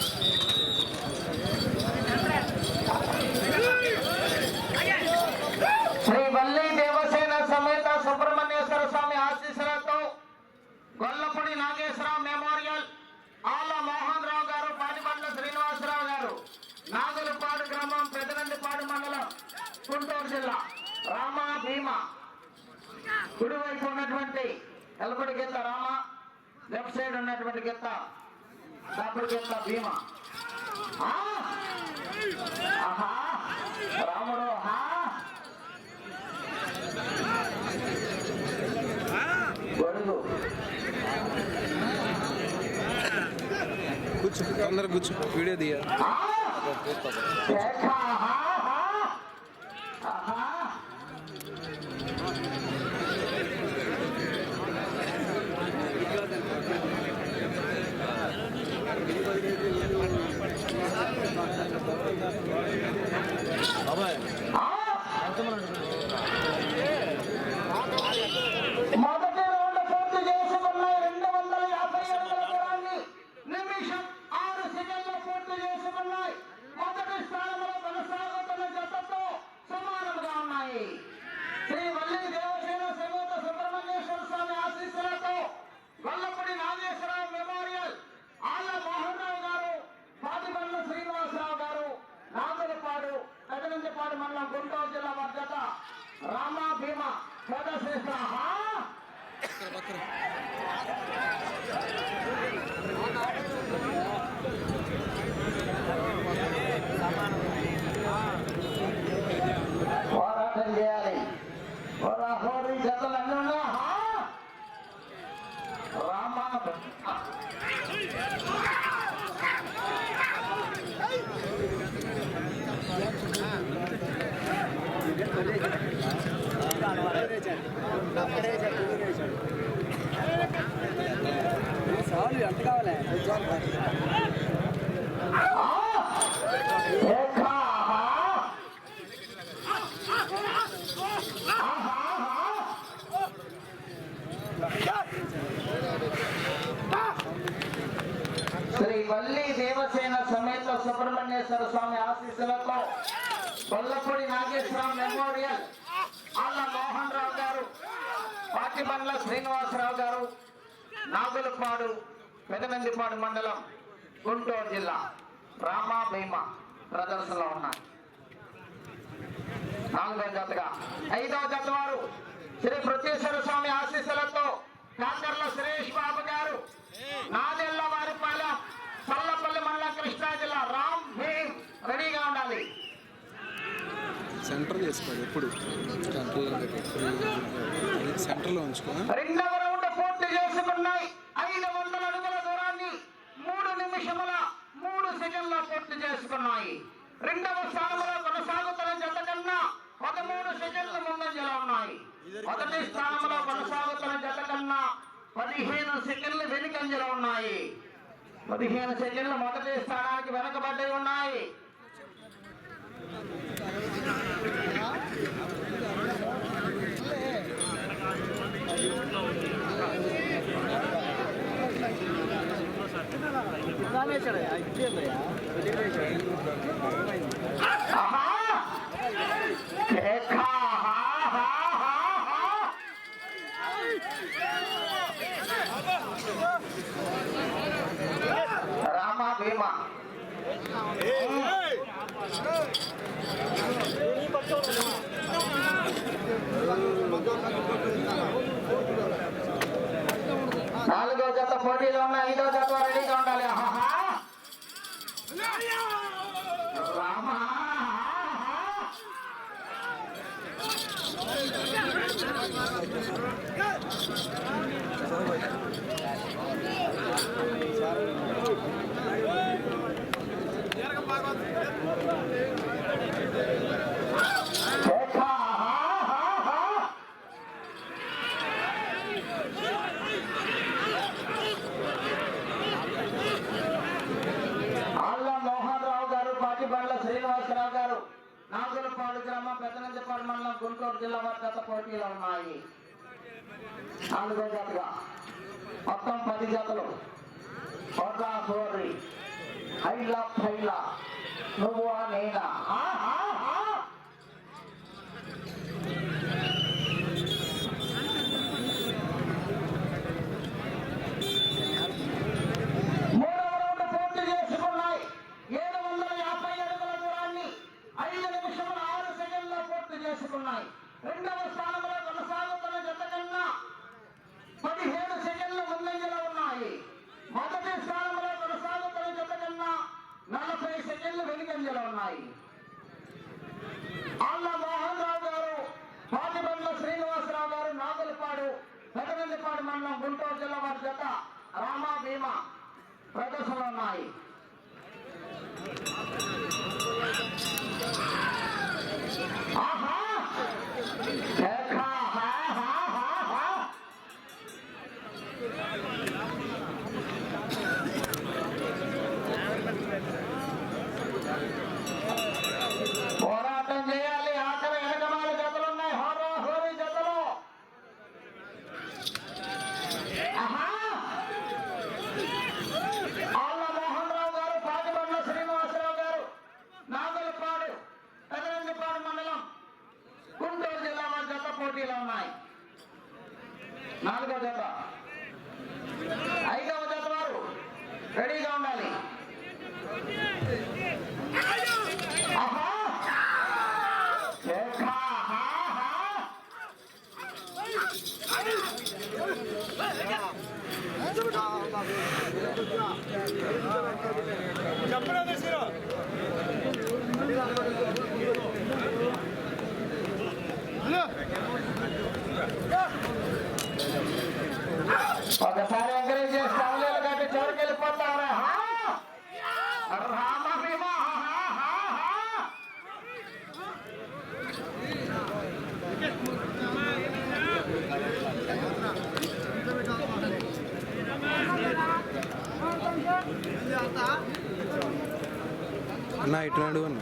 శ్రీ अंदर कुछ वीडियो दिया। हाँ, हाँ, हाँ, శ్రీ వల్లి దేవసేన సమేత సుబ్రహ్మణ్యేశ్వర స్వామి ఆశీస్సులతో కొల్లపూడి నాగేశ్వరరావు మెమోరియల్ అన్న మోహన్ రావు గారు పాటిబండ్ల శ్రీనివాసరావు గారు నాగులపాడు పెదనందిపాడు మండలం గుంటూరు జిల్లా రామా భీమ ప్రదర్శనలో ఉన్నాయి. నాలుగో జతగా. ఐదవ జత వారు శ్రీ పృథ్వీశ్వర స్వామి ఆశీస్సులతో కాకర్ల సురేష్ బాబు గారు నాదెల్ల వారిపాలెం చల్లపల్లి మండలం కృష్ణా జిల్లా రామ్ భీమ్ రెడీగా ఉండాలి. సెంటర్ చేసుకోవాలి ఎప్పుడు? సెంటర్లో ఉంచుకో రెండవ రౌండ్ పూర్తి చేసుకున్నాయి. ఐదు వందల నిమిషముల మూడు సెకండ్ల పూర్తి చేసుకున్నాయి. రెండవ స్థానంలో కొనసాగుతున్న జత కన్నా పదమూడు సెకండ్ల ముందంజలో ఉన్నాయి. మొదటి స్థానంలో కొనసాగుతున్న జత కన్నా పదిహేను సెకండ్లు వెనుకంజలో ఉన్నాయి. పదిహేను సెకండ్లు మొదటి స్థానానికి వెనకబడి ఉన్నాయి. ఆహా! కేక! జాతులు. కోటా కోరి హైలా ఫైలా నువ్వా నేనా? రెడీగా అన్న ఇటు నడువు అన్న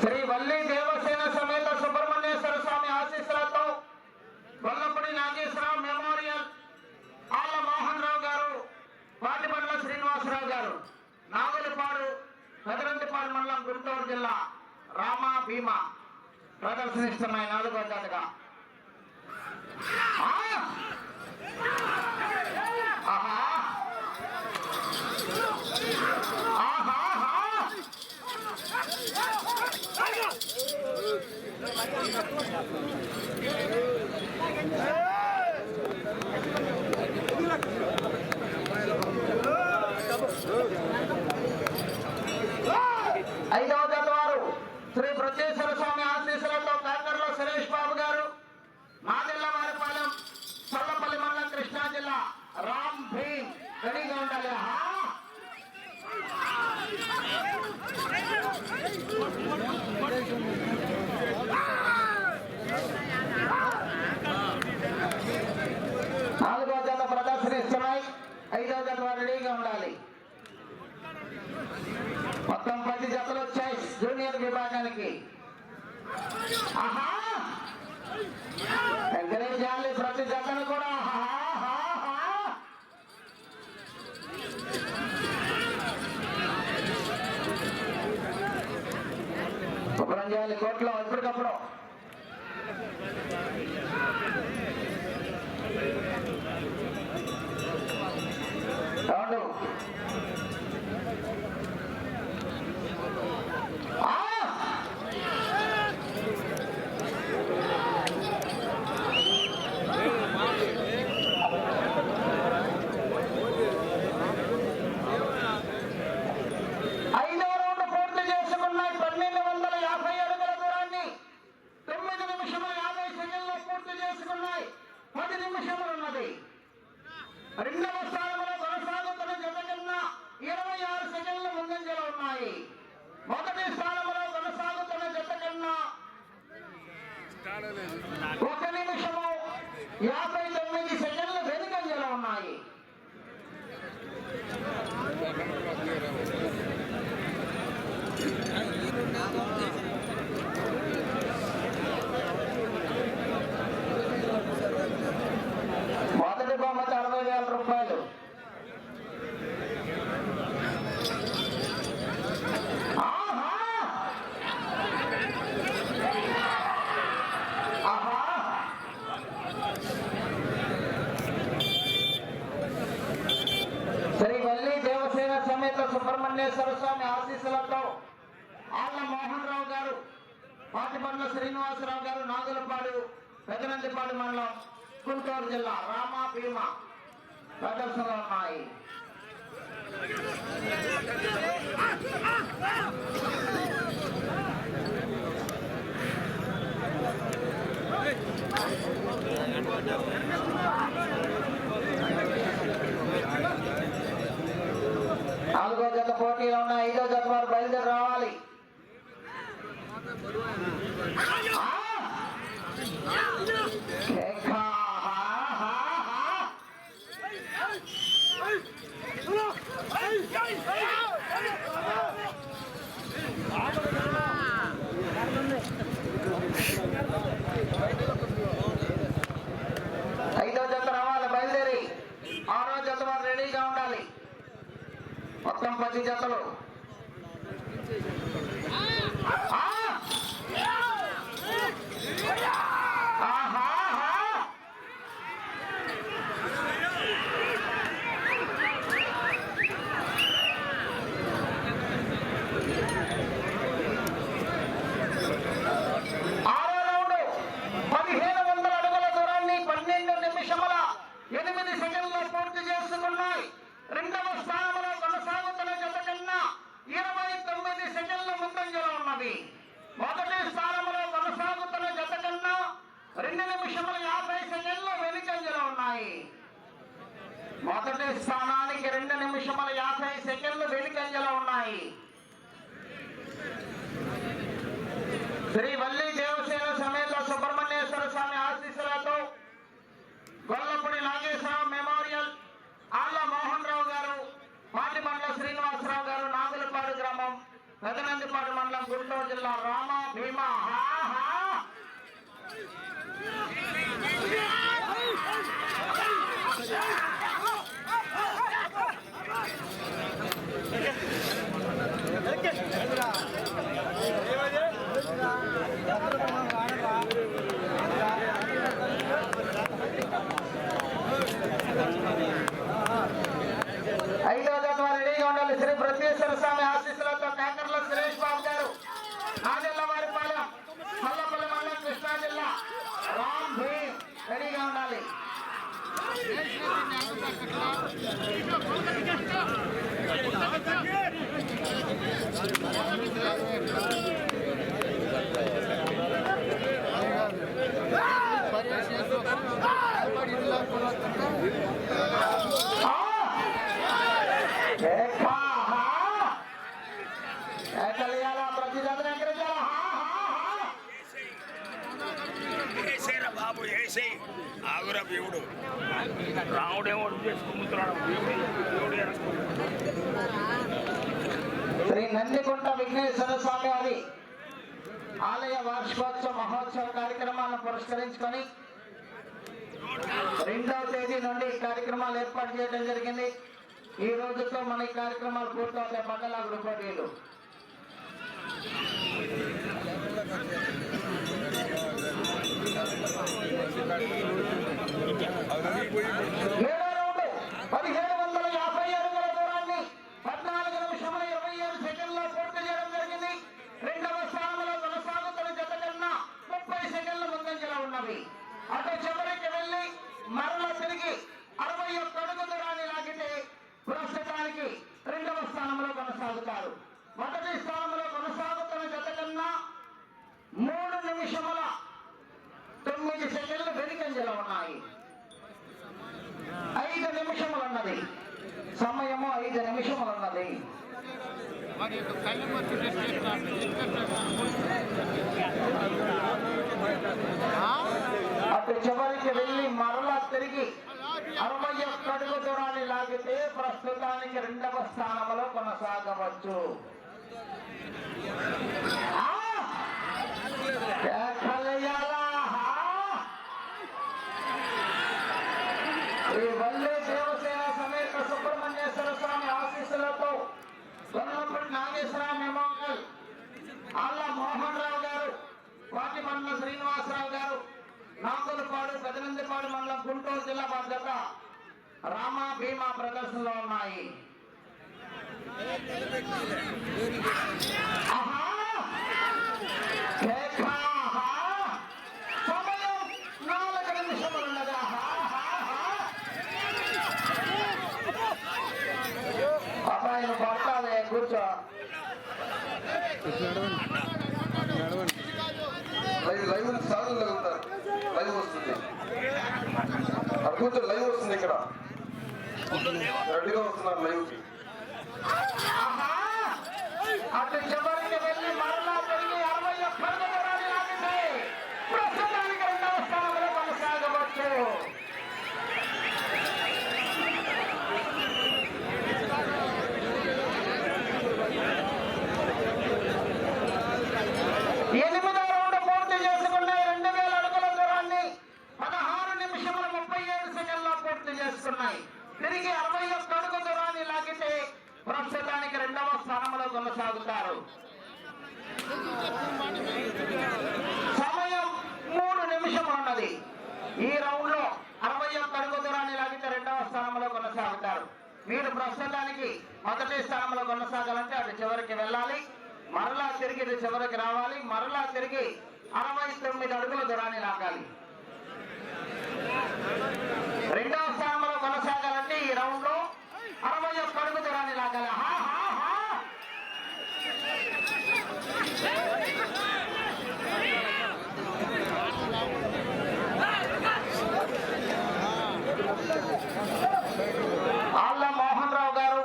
శ్రీ వల్లి దేవసేన సమేత సుబ్రహ్మణ్యేశ్వర స్వామి ఆశీస్సులతో వల్లపూడి నాగేశ్వరరావు మెమోరియల్ ఆల మోహన్ రావు గారు పాటిపట్ల శ్రీనివాసరావు గారు నాగులపాడు పెదరంటిపాడు మండలం గుంటూరు జిల్లా రామా భీమా ప్రదర్శనిస్తున్నాయి నాలుగో జాతగా Good. Aha! వెంకటేశ్వర స్వామి ఆశీస్సులతో ఆళ్ళ మోహన్ రావు గారు పాటిబండ్ల శ్రీనివాసరావు గారు నాగులపాడు పెదనందిపాడు మండలం గుంటూరు జిల్లా రామా భీమ ప్రదర్శనలు ఉన్నాయి. నాలుగో జత పోటీలో ఉన్న ఐదో జత వారు బయలుదేరి రావాలి Hey! కేకా! హా, హా, హా! ఐదో జత రావాలి బయలుదేరి ఆరో జత వారు రెడీగా ఉండాలి మొత్తం పది జతలు ఆ! ఆహా, ఆహా! ఆరో రౌండ్ పదిహేను వందల అడుగుల దూరాన్ని పన్నెండు నిమిషముల ఎనిమిది సెకండ్లు పూర్తి చేసుకున్నాయి రెండవ స్థానంలో కొనసాగుతున్న జత కన్నా ఇరవై తొమ్మిది సెకండ్ల ముందంజలో ఉన్నది మొదటి స్థానంలో కొనసాగుతున్న జత కన్నా రెండు నిమిషముల యాభై సెకండ్లు వెనుకంజలో ఉన్నాయి మొదటి స్థానానికి రెండు నిమిషముల యాభై సెకండ్లు వెనుకంజలో ఉన్నాయి శ్రీ వల్లి దేవసేన సమేత సుబ్రహ్మణ్యేశ్వర స్వామి ఆశీస్సులతో గొల్లపూడి నాగేశ్వరరావు మెమోరియల్ ఆళ్ళ మోహన్ రావు గారు మాటిమండల శ్రీనివాసరావు గారు నాగులపాడు గ్రామం పెదనందిపాడు మండలం గుంటూరు జిల్లా రామ భీమా. ఐదో జత రెడీగా ఉండాలి శ్రీ ప్రత్యేశ్వర స్వామి ఆశీస్సులతో కాకర్ల సురేష్ బాబు గారు నాగెల్ల వారిపాలెం మల్లపల్లి మండలం కృష్ణా జిల్లా రామ్ భీమ్ రెడీగా ఉండాలి ఆ! ఆగురా దేవుడు రాముడేమో చేసుకుంటున్నాడు. దేవుడు. శ్రీ నందికుంట విఘ్నేశ్వర స్వామి వారి ఆలయ వార్షికోత్సవ మహోత్సవ కార్యక్రమాలను పురస్కరించుకొని రెండవ తేదీ నుండి ఈ కార్యక్రమాలు ఏర్పాటు చేయడం జరిగింది. ఈ రోజుతో మన ఈ కార్యక్రమాలు పూర్తవుతాయి. మండలాగుడు పోటీలు ఏడో రౌండ్ పదిహేడు వందల యాభై అడుగుల దూరాన్ని పద్నాలుగు నిమిషముల ఇరవై ఏడు సెకండ్లో పూర్తి చేయడం జరిగింది రెండవ స్థానంలో కొనసాగుతున్న జత కన్నా ముప్పై సెకండ్ల ముందంజలో ఉన్నవి అటు చివరికి వెళ్ళి మరల తిరిగి అరవై ఒక్క అడుగు దూరాన్ని లాగితే ప్రస్తుతానికి రెండవ స్థానంలో కొనసాగుతారు మొదటి స్థానంలో కొనసాగుతున్న జత కన్నా మూడు నిమిషముల తొమ్మిది సెకండ్లు వెనుకంజలో ఉన్నాయి ఐదు నిమిషములు ఉన్నది సమయము ఐదు నిమిషములు ఉన్నది అటు చివరికి వెళ్ళి మరలా తిరిగి అరవై ఒక్క అడుగు దూరాన్ని లాగితే ప్రస్తుతానికి రెండవ స్థానంలో కొనసాగవచ్చు ఆ! కేకలేయాలా? హా! శ్రీ వల్లే దేవసేన సమేత సుబ్రహ్మణ్యేశ్వర స్వామి ఆశీస్సులతో కొన్నప్పటి నాగేశ్వర మెమోరియల్ ఆళ్ళ మోహన్ రావు గారు వాటిమండల శ్రీనివాసరావు గారు నాగులపాడు పెదనందిపాడు మండలం గుంటూరు జిల్లా బాధ్యత రామ భీమా ప్రదర్శనలో ఉన్నాయి ఆహా కేక, ఆహా. సమయం నాలుగు నిమిషములున్నది. ఆహా, ఆహా, ఆహా. ఉన్నాయి నువ్వు పడతావే కూర్చో. లైవ్ లైవ్ ఉంటారు. లైవ్ వస్తుంది. అక్కడ లైవ్ వస్తుంది ఇక్కడ. రెడీగా వస్తున్నారు లైవ్. కి ఆహా! అటు చివరికి వెళ్ళి మరలా తిరిగి అరవై ఒక్క దూరాన్ని లాగితే ప్రస్తుతానికి రెండవ స్థానంలో కొనసాగవచ్చు ఎనిమిదో రౌండ్ పూర్తి చేసుకున్నాయి రెండు వేల అడుగుల దూరాన్ని పదహారు నిమిషముల ముప్పై ఏడు సెకండ్లో పూర్తి చేసుకున్నాయి తిరిగి అరవై ఒక్క అడుగు దూరాన్ని లాగితే ప్రస్తుతానికి రెండవ స్థానంలో కొనసాగుతారు. సమయం మూడు నిమిషములు ఉన్నది. ఈ రౌండ్లో అరవై ఒక్క అడుగు దూరాన్ని లాగితే రెండవ స్థానంలో కొనసాగుతారు. మీరు ప్రస్తుతానికి మొదటి స్థానంలో కొనసాగాలంటే అటు చివరికి వెళ్ళాలి. మరలా తిరిగి ఇటు చివరికి రావాలి. మరలా తిరిగి అరవై తొమ్మిది అడుగుల దూరాన్ని లాగాలి. రెండవ స్థానంలో కొనసాగాలంటే ఈ రౌండ్లో అరవై ఒక్క అడుగు దూరాన్ని లాగాలి ఆళ్ళ మోహన్ రావు గారు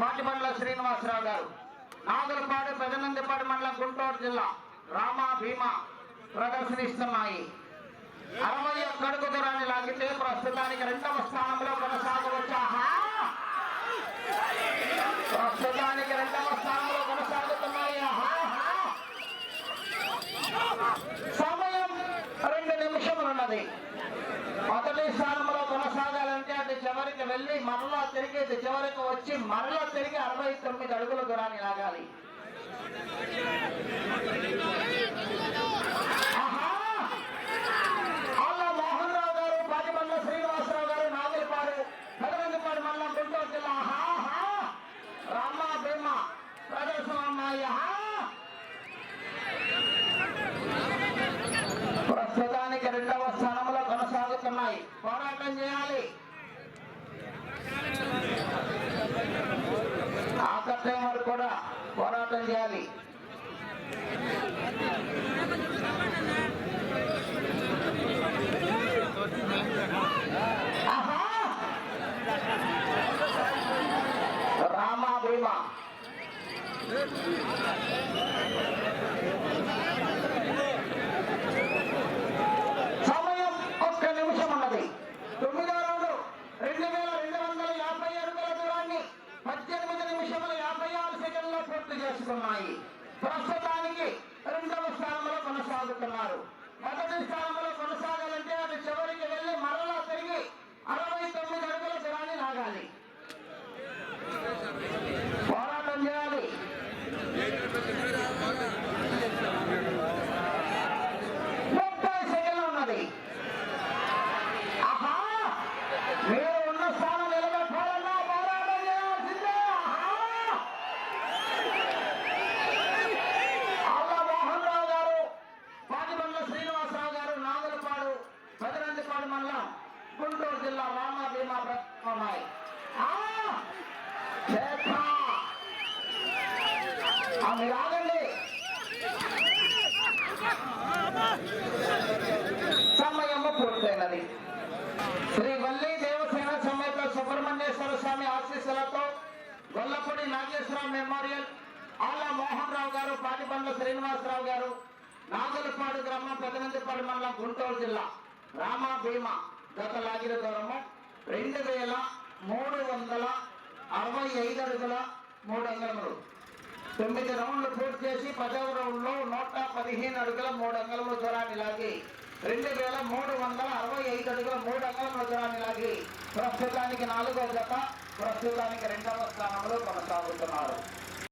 మాటిబండ్ల శ్రీనివాసరావు గారు. నాగలపాడు పెదనందిపాడు మండలం గుంటూరు జిల్లా. రామా భీమా ప్రదర్శనిస్తున్నాయి. అరవై ఒక్క అడుగు దూరాన్ని లాగితే ప్రస్తుతానికి రెండవ స్థానంలో కొనసాగవచ్చా? ప్రస్తుతానికి రెండవ స్థానంలో కొనసాగుతున్నాయా. సమయం రెండు నిమిషములు ఉన్నది మొదటి స్థానంలో కొనసాగాలంటే అది చివరికి వెళ్ళి మరలా తిరిగి చివరికి వచ్చి మరలా తిరిగి అరవై తొమ్మిది అడుగుల దూరాన్ని లాగాలి. ఆహా! మోహన్ రావు గారు పాటిబండ్ల శ్రీనివాసరావు గారు నాగులపాడు పెదరంగపాడు మండలం గుంటూరు జిల్లా. ఆహా! రామ భీమ ప్రదర్శన ప్రస్తుతానికి రెండవ స్థానంలో కొనసాగుతున్నాయి. పోరాటం చేయాలి. ఆకట్టే వారు కూడా పోరాటం చేయాలి ఆహా! రామా భీమా సమయం ఒక్క నిమిషం ఉన్నది తొమ్మిదో రౌండ్ రెండు వేల రెండు వందల యాభై అడుగుల దూరాన్ని పద్దెనిమిది నిమిషముల యాభై ఆరు సెకండ్లో పూర్తి చేసుకున్నాయి ప్రస్తుతానికి రెండవ స్థానంలో కొనసాగుతున్నారు మొదటి స్థానంలో కొనసాగాలంటే అది చివరికి వెళ్ళి మరలా తిరిగి అరవై తొమ్మిది అడుగుల దూరాన్ని లాగాలి పోరాటం చేయాలి ముప్పై సెకండ్లు ఉన్నది ఆహా! మీరు ఉన్న స్థానం నిలబెట్టాలన్నా పోరాటం చేయాల్సిందే ఆహా! ఆళ్ళ మోహన్ రావు గారు పాటిబండ్ల శ్రీనివాసరావు గారు నాగులపాడు పెదనందిపాడు మండలం గుంటూరు జిల్లా రామ భీమా ప్రశ్నలు ఉన్నాయి ఆ! చేత! ఆ, మీరు ఆగండి సమయము పూర్తయినది శ్రీ వల్లి దేవసేన సమేత సుబ్రహ్మణ్యేశ్వర స్వామి ఆశీస్సులతో గొల్లపూడి నాగేశ్వరరావు మెమోరియల్ ఆల మోహన్ రావు గారు పాటిపండ్ల శ్రీనివాసరావు గారు నాగులపాడు గ్రామం పెదనందిపాడు మండలం గుంటూరు జిల్లా రామ భీమ గత లాగిన దూరము రెండు వేల మూడు వందల అరవై ఐదు అడుగుల మూడు అంగలములు తొమ్మిది రౌండ్లు పూర్తి చేసి పదవ రౌండ్లో నూట పదిహేను అడుగుల మూడు అంగళముల దూరాన్ని లాగి రెండు వేల మూడు వందల అరవై ఐదు అడుగుల మూడు అంగళముల మధురాన్ని లాగి ప్రస్తుతానికి నాలుగో జత ప్రస్తుతానికి రెండవ స్థానంలో కొనసాగుతున్నారు.